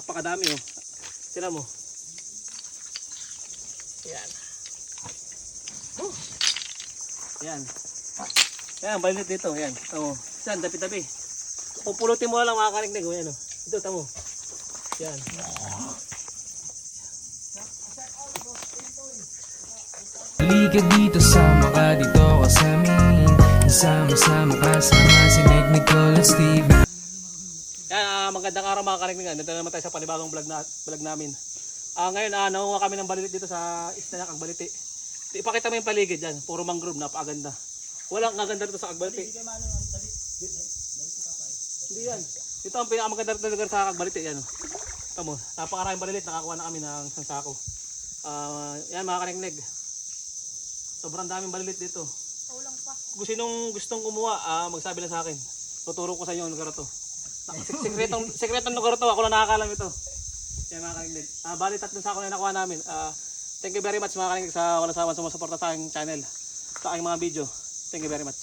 Napakadami oh. Tingnan mo. Yan. Oh. Yan. Yan, balit dito. Yan. Tamo. Saan? Dapi-dapi. Pupulutin mo lang mga karignig. oh. Yan oh. Ito, tamo. Yan. Halika dito, sama ka dito ka sa amin Sama-sama kasama si Nick, Nicole at Steve Yan, ah, magandang araw mga karignig. Nandito na naman tayo sa panibagong vlog, na, vlog namin. Ah, ngayon, ah, nakuha kami ng balilit dito sa Isnayak, ang baliti. Ipakita mo yung paligid dyan. Puro mangrove, napakaganda. Walang kaganda dito sa Agbaliti. Hindi yan. Ito ang pinakamaganda na lugar sa Agbaliti. Yan. Ito mo, napakaraming balilit. Nakakuha na kami ng isang sako. Ah, yan mga karignig. Sobrang daming balilit dito. Kung sinong gustong kumuha, ah, magsabi lang sa akin. Tuturo ko sa inyo ang lugar to. Sek- Sekretong, sekretong lugar to. Ako lang nakakalam ito. Yan mga karignig. Ah, bali tatlong sako na nakuha namin. Ah, thank you very much mga karignig sa walang sawan sumusuporta sa aking channel. Sa aking mga video. Thank you very much.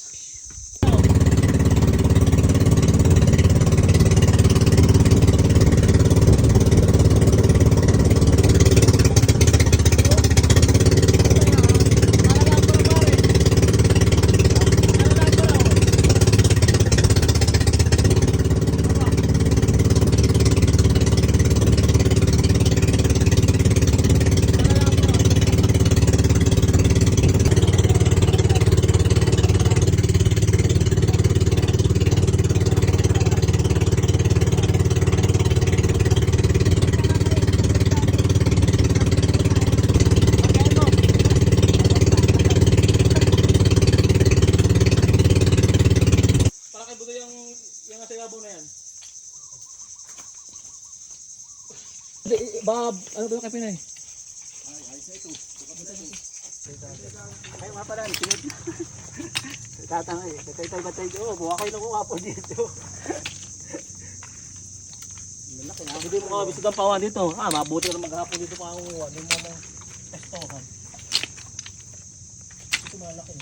Para kay Budo yung nasa ibabaw na yan. Baka ano ba yung kape na eh? Ay, mga pala, sinod. Tatang eh, katay-tay batay ko. Buha kayo nakuha po dito. Na. Hindi mo kabisig ang pawan dito. Ah, mabuti na maghapon dito pa ang uwan. Yung mga estohan. Ito malaki.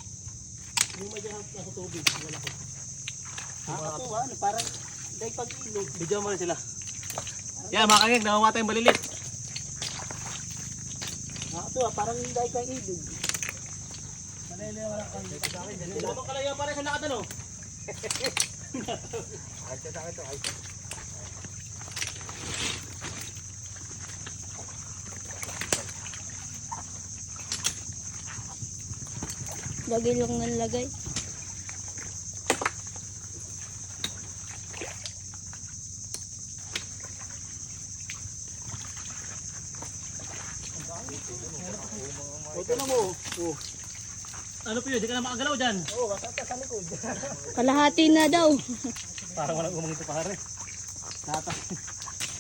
Yung may dyan nasa tubig, malaki. Ah, ako ano, parang dahil pag-ilog. Bidyo mo rin sila. Yan, mga kagig, nakuha tayong malilit. Ah, ito ah, parang dahil kang ilog. Lamang kalaya pa rin sa lakad ano? Ay, sa akin to, ay. Lagay lang ng lagay. Ito na mo. Oh, Ano po yun? Di ka na makagalaw dyan. oh, kasata sa likod. Kalahati na daw. Parang walang umang ito pare. Tata.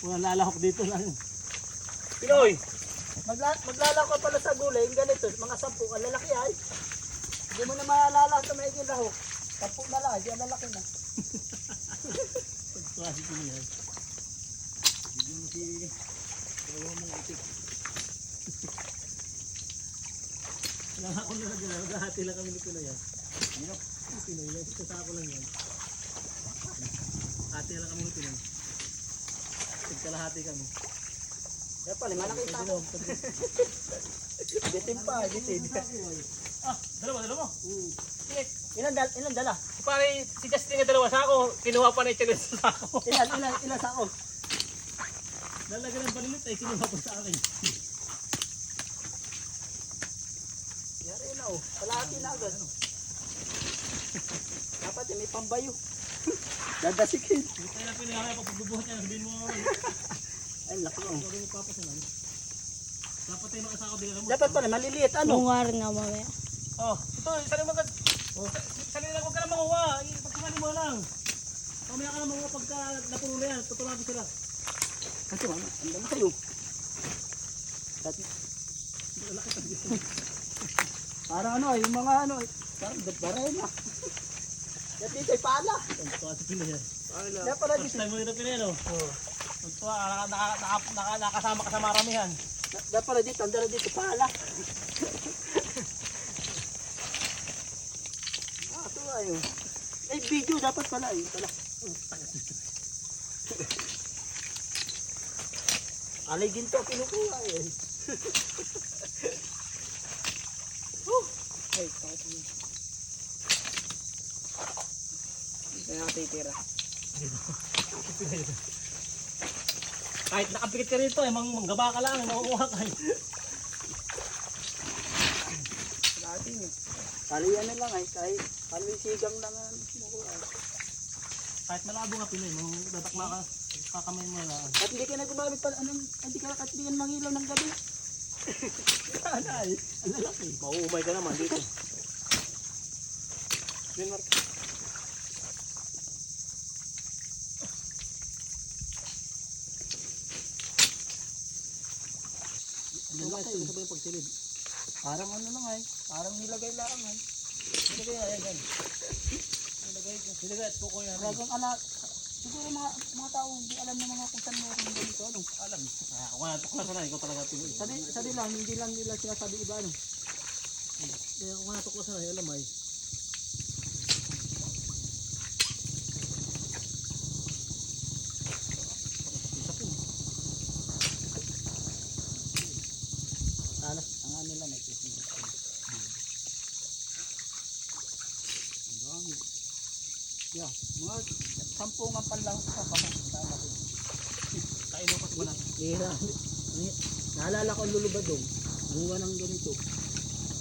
Walang lalahok dito lang. Pinoy! Magla maglalako ka pala sa gulay, yung ganito, mga sampu, ang lalaki ay. Hindi mo na maalala sa may lahok. Sampu na lang, di ang lalaki na. Klase ko niya. Bigyan mo si... Ayaw mo itik. Wala ako na lang dyan. Maghahati lang kami ni Pinoy. Ano? Pinoy lang. Sa sako lang yan. Hati lang kami ni Pinoy. Tigkalahati kami. Kaya pala, malaki pa. na. Bitin pa, bitin. Ah, dalawa, dalawa. Sige. Ilan, dal ilan dala? Pare, si Justin nga dalawa sa ako. Kinuha pa na yung challenge sa ako. Ilan, ilan, ilan sa ako? Dalaga ng balilit ay kinuha pa sa akin. Na oh. Kalahati na agad. Dapat eh, may pambayo. Dadasikin. Ito na pinakaya pag pagbubuhat niya. Sabihin mo, Ay, laki oh. huwag mo papasalan. Dapat tayo makasako din mo. Dapat pala, maliliit. Ano? Bungar nga mamaya. Oh, ito, isa lang magad. Oh. Isa lang huwag ka na manguha. Pagkakali mo lang. Mamaya ka na manguha pagka napuno na yan. Tutulado sila. Kasi mama, ang dami kayo. Dati. Parang ano, yung mga ano, parang baray na. Dati kay pala. Tuwa sa Pinoy yan. Kaya pala First dito. time mo dito Pinoy, no? Oo. Ang tuwa, naka- nakasama ka sa maramihan. Dapat pala dito, ang dala dito pala. ah, ito ay. Eh, video dapat pala eh. Pala. Alay ginto pinukuha eh. Kaya natitira. Kahit nakapikit ka rito, eh, mang manggaba ka lang, makukuha ka. eh. Dati eh. Kali ano lang ay, kahit kali sigang lang ang pinukuha. Kahit malabo nga Pinoy, mang tatakma ka, kakamay mo lang. At hindi ka na gumamit pa, anong, hindi ka ka mangilaw ng gabi. Ano ay, ang lalaki. Mauumay ka naman dito. Yun, Mark. Lalaki. Ito ba yung pagsilid? Parang ano lang ay, parang nilagay lang ay. Nilagay na, yan, yan. Nilagay, nilagay at kuko yan. Talagang ala, siguro mga mga tao hindi alam ng mga kung saan mo rin ganito ano. Alam. Ah, ano, tuklasan na, ikaw talaga Pinoy. Sabi, sabi lang, hindi lang nila sinasabi iba ano. Kaya kung ano, tuklasan na, alam ay. Alas, ang ano nila may kismis. Ang. Yeah, mga sampungan pa lang sa kapag Kain mo pa sa balat. Hira. Naalala ko ang lulubadong. Bunga ng ganito.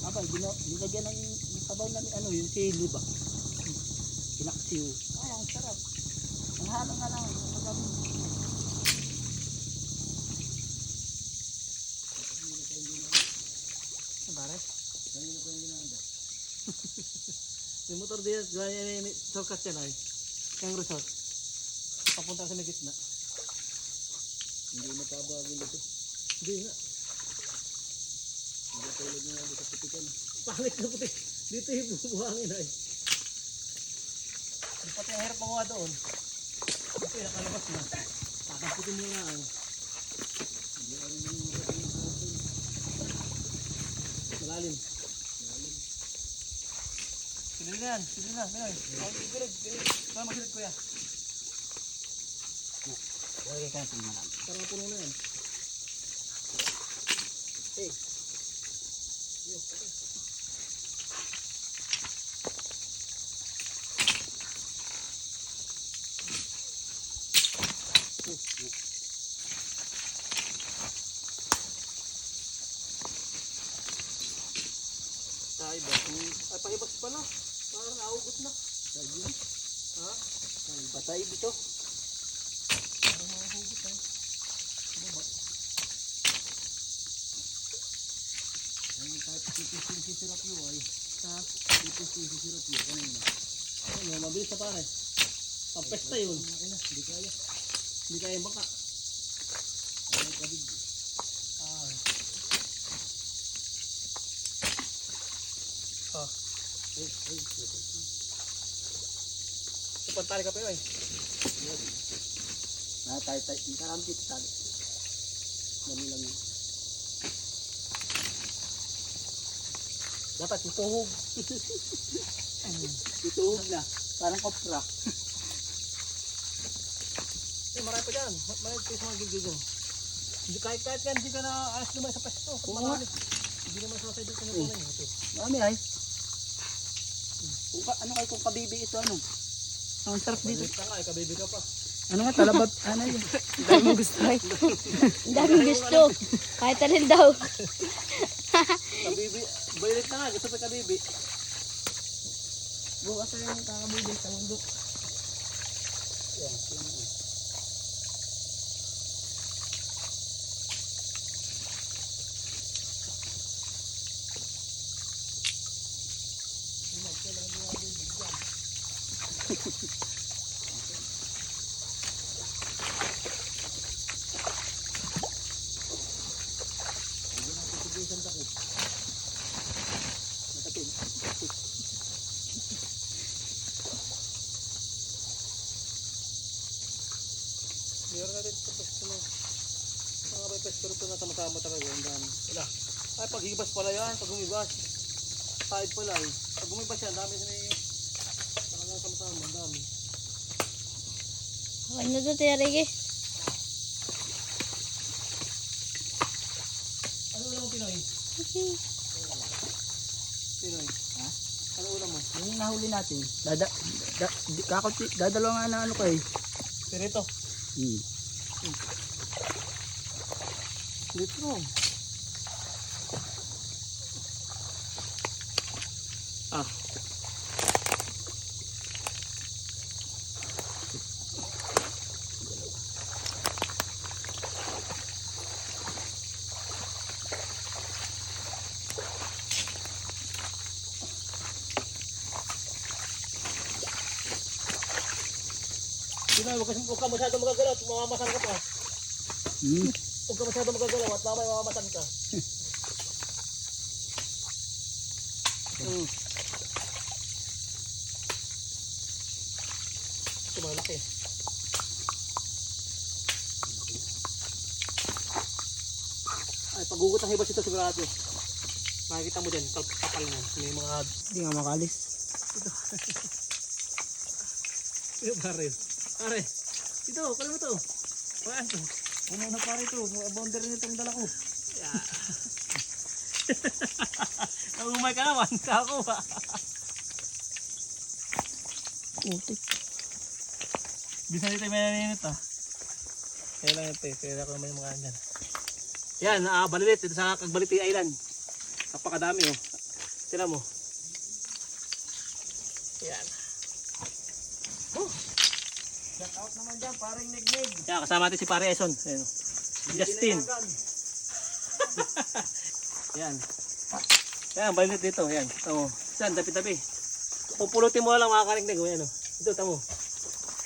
Abay, bino, nilagyan ng ng sabaw na ano, yung sili ba? Pinaksiw. Ay, ang sarap. Ang halo nga lang. Ang Ang bare? Yung motor din, gaya ni shortcut yan ay. Yung resort. Papunta sa may gitna. Hindi nakabagin dito. Hindi nga. Hindi tulad nga dito putikan. Pangit na puti. Dito yung bubuhangin ay. Pati ang hirap manguha doon. Dito yung nakalabas na. Tatamputin mo lang. Malalim. Sige na yan. Sige na. Minoy. Ako sigurad. Kaya magsilid kuya. Lagay ka natin malam. Parang puno na yan. Tayo ba? Ay, pahibas pala. Parang naugot na. Ha? Patay dito. Parang mahugot eh. Baba. Ayun kahit titis si sirap yun ay. Ha? Titis si sirap yun kanina. Ano, mabilis na pare. Pampesta yun. Hindi kaya. Hindi kaya baka. Ay, kabig. Ah. Ah. Ay, ay, Ipantali ka pa yun eh. Ah, tayo, tayo. Hindi ka dito tali. Dami lang yun. Dapat ituhog. ituhog na. Parang kopra. Eh, marami pa dyan. Ma- Marami pa yung mga dyan. Hindi kahit kahit yan, hindi ka na ayos naman sa pesto. Pag Oo marami. Hindi naman sa side ka na na yun. Ito. Mami ay. Kung ka, ano kay kung kabibi ito ano? Ang sarap dito. Balik ka nga, eh, kabibi ka pa. Ano nga talabab? ano yun? Dahil mo gusto ay. Ang daming gusto. Kahit alin daw. Kabibi, bayilit na nga, gusto pa kabibi. Bukas na yung kakabibi sa mundo. Yan, yan. Meron natin ito pesto na. Mga may pesto rito na sama-sama talaga. Ang dami. Wala. Ay, pag hibas pala yan. Pag humibas. Side pala eh. Pag humibas yan, dami sa may... Talagang sama-sama. Ang dami. Ano to, Tia Ricky? Pinoy. Pinoy. Ha? Ano ulam mo? Yung nahuli natin, dada, da, kakunti, dadalawa nga na ano ko eh. Pirito. Dito. Ah. Hindi na, huwag ka- masyado magagalaw at mamamasan ka pa. Hmm. Huwag ka masyado magagalaw at mamay mamamatan ka. Hmm. Ito malaki. Ay, pagugot ang hibas ito sigurado. Makikita mo dyan, kapal na. May mga... Hindi nga makalis. Ito, pare. Pare. Ito, kala mo to. Wala ito. Ano na pare ito? Boundary nitong dala ko. Nangumay ka naman. Ako ba? Putik. Bisa dito may naninit ah. Kaya lang ito eh. Kaya ako may mga andyan. Yan, balilit. Ito sa Kagbaliti Island. Napakadami oh. Sila mo. Yan. Shout out naman dyan, paring neg-neg. Yan, kasama natin si Pare Eson. Ayan. Justin. Yan. Yan, balilit dito. Yan. Tamo. Yan, tabi-tabi. Pupulutin mo lang mga karignig. oh. Yan, oh. Ito, tamo.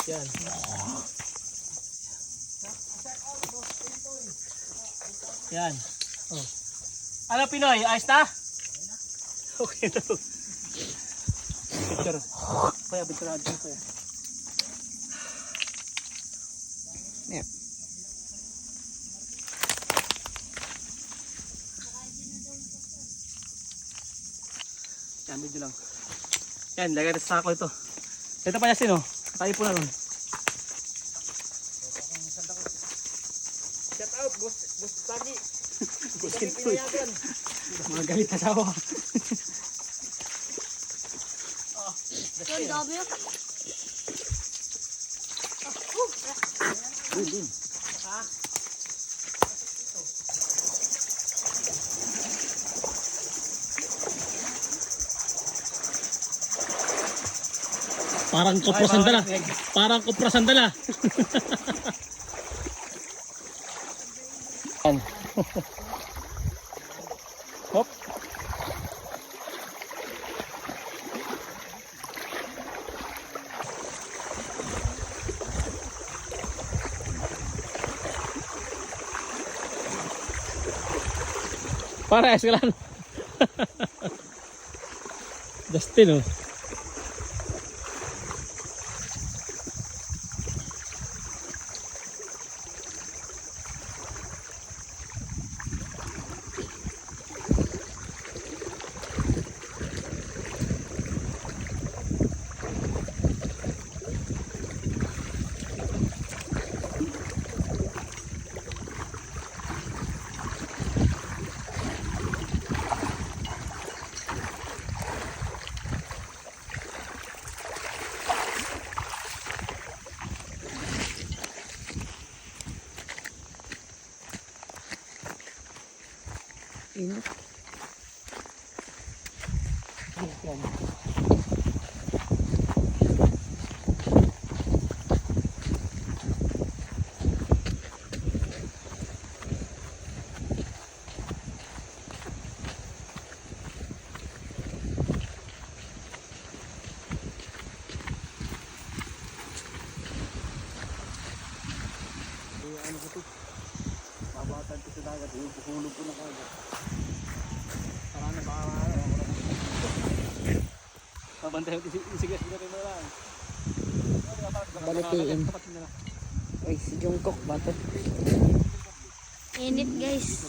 Yan. Yan. Oh. Ano Pinoy? Ayos na? Okay na. Picture. Kaya, picture natin ko yan. Yan, medyo lang. Yan, lagay natin sa sako ito. Ito pa yasin oh. Tayo po na ron. Shout out, boss, boss Tagi. Po. pinayagan. Mga galit na sawa. Yung dami yun. Parang kopra sandala. Parang kopra sandala. Yan. Hop. Para lang. Justin oh. Init. ano ko to? Babatan ko sa dagat, pukulog ko na kagad. Para na baka ano, Babantay mo si sige sige mo lang. Balitiin. Ay, si Jungkook, bato. Init guys.